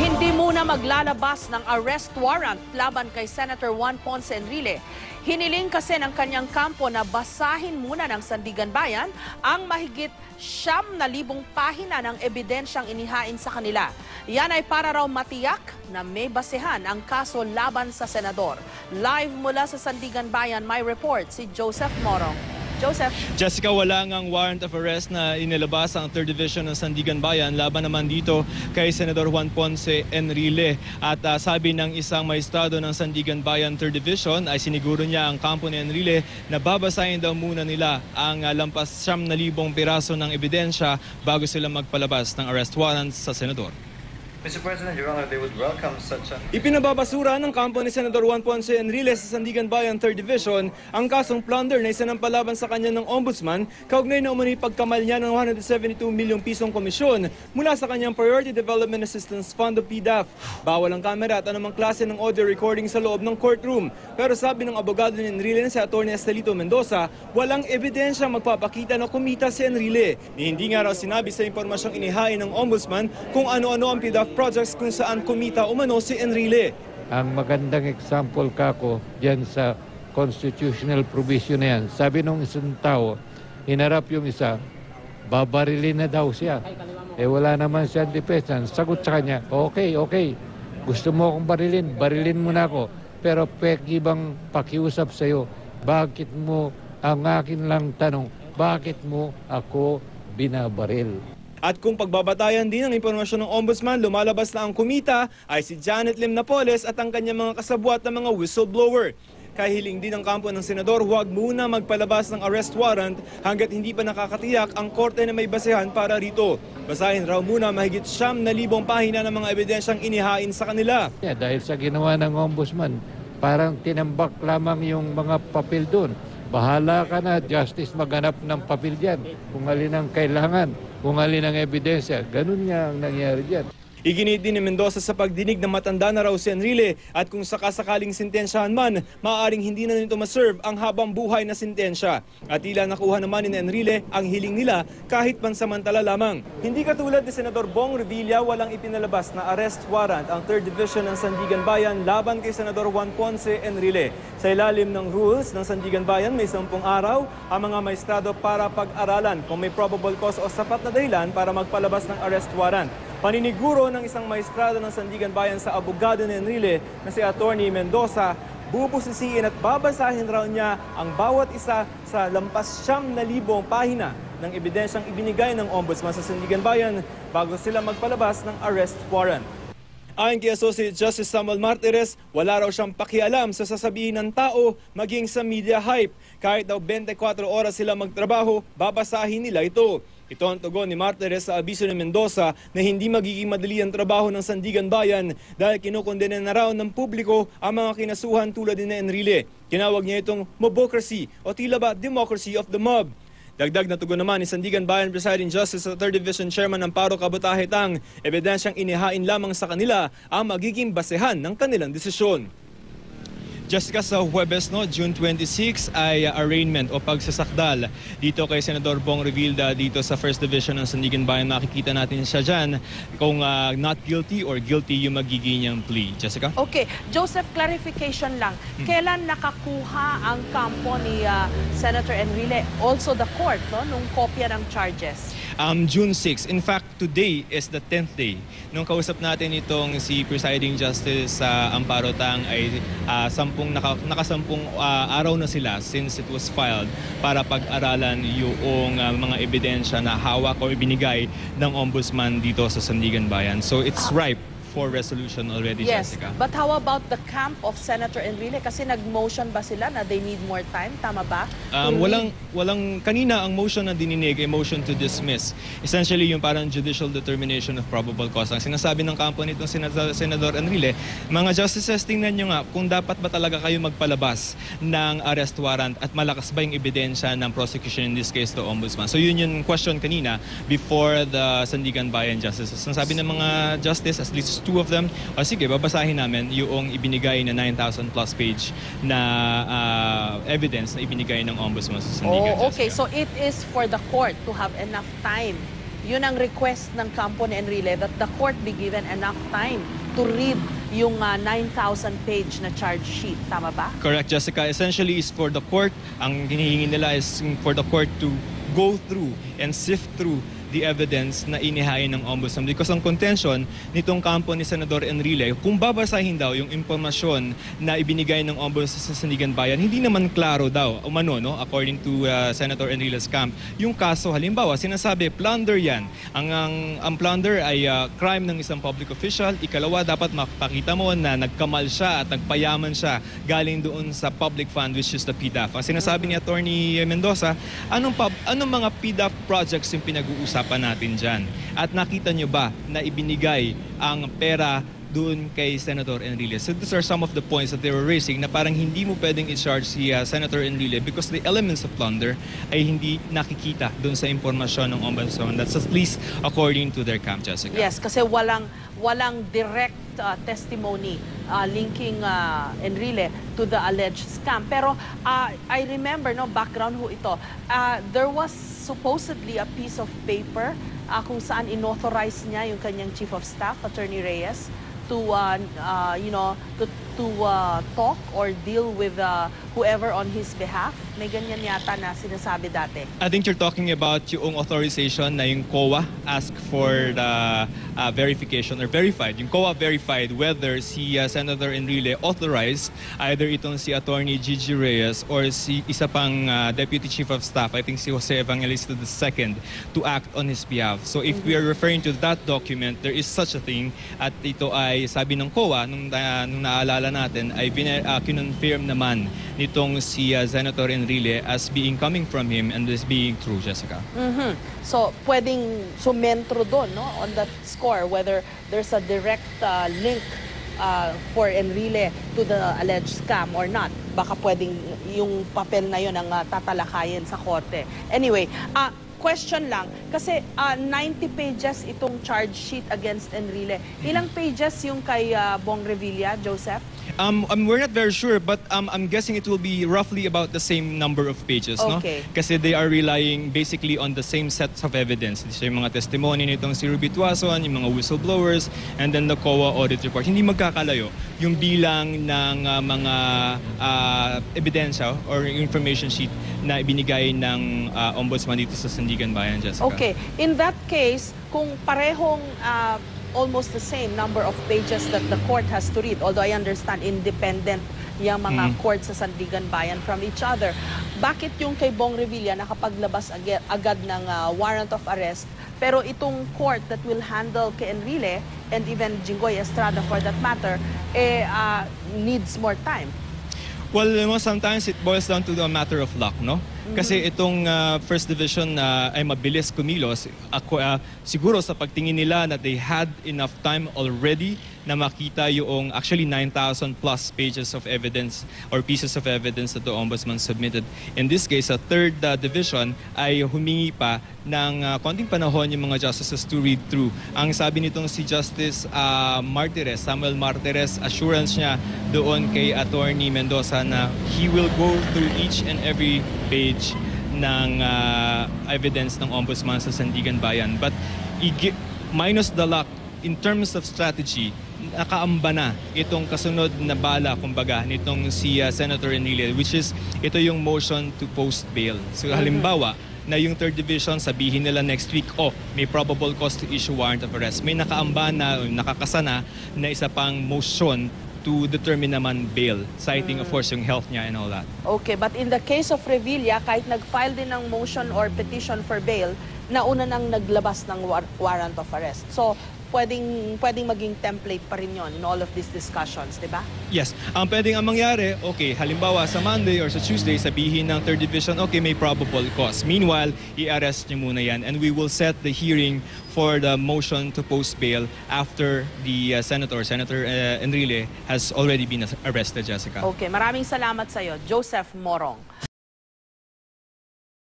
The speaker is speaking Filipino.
Hindi muna maglalabas ng arrest warrant laban kay Senator Juan Ponce Enrile. Hiniling kasi ng kanyang kampo na basahin muna ng Sandigan Bayan ang mahigit siyam na libong pahina ng ebidensyang inihain sa kanila. Yan ay para raw matiyak na may basehan ang kaso laban sa senador. Live mula sa Sandigan Bayan, may report si Joseph Morong. Joseph. Jessica, wala ngang warrant of arrest na inilabas ang 3rd Division ng Sandigan Bayan laban naman dito kay Senador Juan Ponce Enrile. At uh, sabi ng isang maestrado ng Sandigan Bayan 3rd Division ay siniguro niya ang kampo ni Enrile na babasahin daw muna nila ang uh, lampas siyam na libong piraso ng ebidensya bago sila magpalabas ng arrest warrant sa senador. Mr. President, Your Honor, they would welcome such a... Ipinababasura ng kampo ni Senador Juan Ponce Enrile sa Sandigan Bayan 3rd Division ang kasong plunder na isanampalaban sa kanya ng ombudsman kaugnay na umano'y pagkamal niya ng 172 milyong pisong komisyon mula sa kanyang Priority Development Assistance Fund o PDAF. Bawal ang kamera at anumang klase ng audio recording sa loob ng courtroom. Pero sabi ng abogado ni Enrile na si Atty. Estelito Mendoza, walang ebidensya magpapakita na kumita si Enrile. Ni hindi nga raw sinabi sa impormasyong inihain ng ombudsman kung ano-ano ang PDAF projects kung saan kumita umano si Enrile. Ang magandang example kako diyan sa constitutional provision na yan. Sabi nung isang tao, hinarap yung isa, babarilin na daw siya. Eh wala naman siya depensa. Sagot sa kanya, okay, okay. Gusto mo akong barilin, barilin mo na ako. Pero peki bang pakiusap sa'yo, bakit mo, ang akin lang tanong, bakit mo ako binabaril? At kung pagbabatayan din ng impormasyon ng ombudsman, lumalabas na ang kumita ay si Janet Lim Napoles at ang kanyang mga kasabwat na mga whistleblower. Kahiling din ng kampo ng senador, huwag muna magpalabas ng arrest warrant hanggat hindi pa nakakatiyak ang korte na may basehan para rito. Basahin raw muna mahigit siyam na libong pahina ng mga ebidensyang inihain sa kanila. Yeah, dahil sa ginawa ng ombudsman, parang tinambak lamang yung mga papel doon. Bahala ka na, justice maghanap ng papel dyan. Kung alin ang kailangan, kung alin ang ebidensya. Ganun nga ang nangyari dyan. Iginit din ni Mendoza sa pagdinig na matanda na raw si Enrile at kung sakasakaling sintensyahan man, maaaring hindi na nito maserve ang habang buhay na sintensya. At tila nakuha naman ni Enrile ang hiling nila kahit pansamantala lamang. Hindi katulad ni Senador Bong Revilla, walang ipinalabas na arrest warrant ang 3rd Division ng Sandigan Bayan laban kay Senador Juan Ponce Enrile. Sa ilalim ng rules ng Sandigan Bayan, may 10 araw ang mga maestrado para pag-aralan kung may probable cause o sapat na dahilan para magpalabas ng arrest warrant. Paniniguro ng isang maestrado ng Sandigan Bayan sa abogado ni Enrile na si Attorney Mendoza, bubusisiin at babasahin raw niya ang bawat isa sa lampas siyam na libong pahina ng ebidensyang ibinigay ng Ombudsman sa Sandigan Bayan bago sila magpalabas ng arrest warrant. Ayon kay Associate Justice Samuel Martires, wala raw siyang pakialam sa sasabihin ng tao maging sa media hype. Kahit daw 24 oras sila magtrabaho, babasahin nila ito. Ito ang tugon ni Martires sa abiso ni Mendoza na hindi magiging madali ang trabaho ng Sandigan Bayan dahil kinukondena na raw ng publiko ang mga kinasuhan tulad ni Enrile. Kinawag niya itong mobocracy o tila ba democracy of the mob. Dagdag na tugon naman ni Sandigan Bayan Presiding Justice sa 3rd Division Chairman ng Paro Kabutahe Tang, ebidensyang inihain lamang sa kanila ang magiging basehan ng kanilang desisyon. Jessica, sa Huwebes, no, June 26 ay uh, arraignment o pagsasakdal dito kay Senador Bong Revilla dito sa 1st Division ng Sandigan Bayan. Makikita natin siya dyan kung uh, not guilty or guilty yung magiging niyang plea. Jessica? Okay, Joseph, clarification lang. Kailan nakakuha ang kampo ni ah, Senator Enrile, also the court, no, nung kopya ng charges? Um, June 6. In fact, today is the 10th day. Nung kausap natin itong si Presiding Justice sa Amparo Tang ay uh, sampung naka, nakasampung uh, araw na sila since it was filed para pag-aralan yung uh, mga ebidensya na hawak o ibinigay ng Ombudsman dito sa Sandigan Bayan. So it's ripe for resolution already, Yes, Jessica. but how about the camp of Senator Enrile? Kasi nag-motion ba sila na they need more time? Tama ba? Um, walang walang kanina ang motion na dininig ay motion to dismiss. Essentially yung parang judicial determination of probable cause. Ang sinasabi ng kampo nitong Senador, Senador Enrile, mga justices tingnan nyo nga kung dapat ba talaga kayo magpalabas ng arrest warrant at malakas ba yung ebidensya ng prosecution in this case to ombudsman. So yun yung question kanina before the Sandigan Bayan Justices. Ang sabi ng mga justice, at least two of them, o sige, babasahin namin yung ibinigay na 9,000 plus page na uh, evidence na ibinigay ng ombudsman sa Sandigan. Oh, okay. So it is for the court to have enough time yun ang request ng kampo ni Enrile that the court be given enough time to read yung ah, 9,000 page na charge sheet. Tama ba? Correct, Jessica. Essentially is for the court, ang hinihingi nila is for the court to go through and sift through the evidence na inihain ng ombudsman. Because ang contention nitong kampo ni Senador Enrile, kung babasahin daw yung impormasyon na ibinigay ng ombudsman sa Sandigan Bayan, hindi naman klaro daw, umano, no? according to uh, Senator Enrile's camp, yung kaso, halimbawa, sinasabi, plunder yan. Ang, ang, ang plunder ay uh, crime ng isang public official. Ikalawa, dapat makapakita mo na nagkamal siya at nagpayaman siya galing doon sa public fund which is the PDAF. Ang sinasabi ni Attorney Mendoza, anong, pub, anong mga PDAF projects yung pinag-uusapan natin dyan? At nakita nyo ba na ibinigay ang pera doon kay Senator Enrile. So these are some of the points that they were raising na parang hindi mo pwedeng i-charge si uh, Senator Enrile because the elements of plunder ay hindi nakikita doon sa impormasyon ng ombudsman. That's at least according to their camp, Jessica. Yes, kasi walang walang direct uh, testimony uh, linking uh, Enrile to the alleged scam. Pero uh, I remember no background ho ito. Uh, there was supposedly a piece of paper uh, kung saan inauthorize niya yung kanyang chief of staff, Attorney Reyes, to uh, uh, you know to to uh, talk or deal with uh, whoever on his behalf. May ganyan yata na sinasabi dati. I think you're talking about yung authorization na yung COA asked for the uh, verification or verified. Yung COA verified whether si uh, Senator Enrile authorized either itong si Attorney Gigi Reyes or si isa pang uh, Deputy Chief of Staff, I think si Jose Evangelista II, to act on his behalf. So if we are referring to that document, there is such a thing at ito ay sabi ng COA nung, uh, nung naalala natin ay bine, uh, kinonfirm naman nitong si uh, Senator Enrile as being coming from him and as being true, Jessica. Mhm. So, pwedeng sumentro doon, no? On that score, whether there's a direct uh, link uh, for Enrile to the alleged scam or not. Baka pwedeng yung papel na yun ang uh, tatalakayin sa korte. Anyway, uh, question lang, kasi uh, 90 pages itong charge sheet against Enrile. Ilang pages yung kay uh, Bong Revilla, Joseph? Um, um, we're not very sure, but um, I'm guessing it will be roughly about the same number of pages, Okay. no? Kasi they are relying basically on the same sets of evidence. Ito yung mga testimony nitong si Ruby Tuason, yung mga whistleblowers, and then the COA audit report. Hindi magkakalayo yung bilang ng uh, mga uh, ebidensya or information sheet na ibinigay ng uh, ombudsman dito sa Sandigan Bayan, Jessica. Okay. In that case, kung parehong uh, almost the same number of pages that the court has to read, although I understand independent yung mga Mm. court sa Sandigan Bayan from each other, bakit yung kay Bong Revilla nakapaglabas ag- agad ng uh, warrant of arrest, pero itong court that will handle kay Enrile and even Jinggoy Estrada for that matter, eh, uh, needs more time? Well, you know, sometimes it boils down to a matter of luck, no? Kasi itong uh, first division na ay mabilis kumilos, ako, uh, siguro sa pagtingin nila na they had enough time already na makita yung actually 9,000 plus pages of evidence or pieces of evidence that the ombudsman submitted. In this case, sa third uh, division ay humingi pa ng uh, konting panahon yung mga justices to read through. Ang sabi nitong si Justice uh, Martires, Samuel Martires, assurance niya doon kay Attorney Mendoza na he will go through each and every page ng uh, evidence ng ombudsman sa Sandigan Bayan. But minus the luck, in terms of strategy, nakaamba na itong kasunod na bala, kumbaga, nitong si uh, Senator Enrile, which is ito yung motion to post bail. So halimbawa, na yung third division sabihin nila next week, oh, may probable cause to issue warrant of arrest. May nakaamba na, nakakasana na isa pang motion to determine naman bail, citing of course yung health niya and all that. Okay, but in the case of Revilla, kahit nag-file din ng motion or petition for bail, nauna nang naglabas ng war- warrant of arrest. So, pwedeng, pwedeng maging template pa rin yon in all of these discussions, di ba? Yes. Ang pwedeng ang mangyari, okay, halimbawa sa Monday or sa Tuesday, sabihin ng third division, okay, may probable cause. Meanwhile, i-arrest niyo muna yan and we will set the hearing for the motion to post bail after the uh, senator, Senator uh, Enrile, has already been arrested, Jessica. Okay, maraming salamat sa'yo, Joseph Morong.